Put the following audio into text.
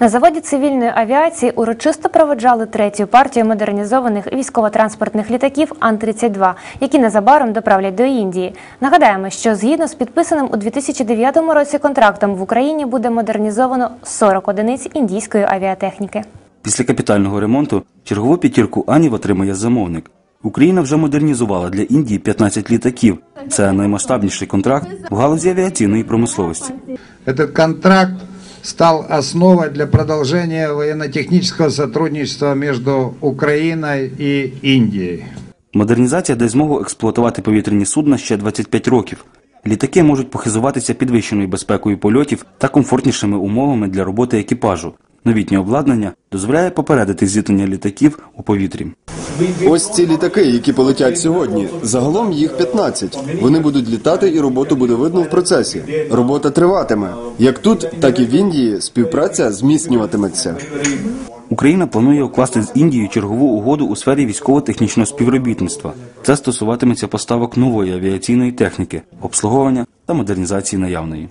На заводі цивільної авіації урочисто проведжали третю партію модернізованих військово-транспортних літаків Ан-32, які незабаром доправлять до Індії. Нагадаємо, що згідно з підписаним у 2009 році контрактом в Україні буде модернізовано 40 одиниць індійської авіатехніки. Після капітального ремонту чергову п'ятірку Анів отримає замовник. Україна вже модернізувала для Індії 15 літаків. Це наймасштабніший контракт в галузі авіаційної промисловості. Этот контракт стал основой для продолжения военно-технического сотрудничества между Украиной и Индией. Модернізація дасть змогу експлуатувати повітряні судна ще 25 років. Літаки можуть похизуватися підвищеною безпекою польотів та комфортнішими умовами для роботи екіпажу. Новітнє обладнання дозволяє попередити зіткнення літаків у повітрі. Ось ці літаки, які полетять сьогодні. Загалом їх 15. Вони будуть літати, і роботу буде видно в процесі. Робота триватиме. Як тут, так і в Індії співпраця зміцнюватиметься. Україна планує укласти з Індією чергову угоду у сфері військово-технічного співробітництва. Це стосуватиметься поставок нової авіаційної техніки, обслуговування та модернізації наявної.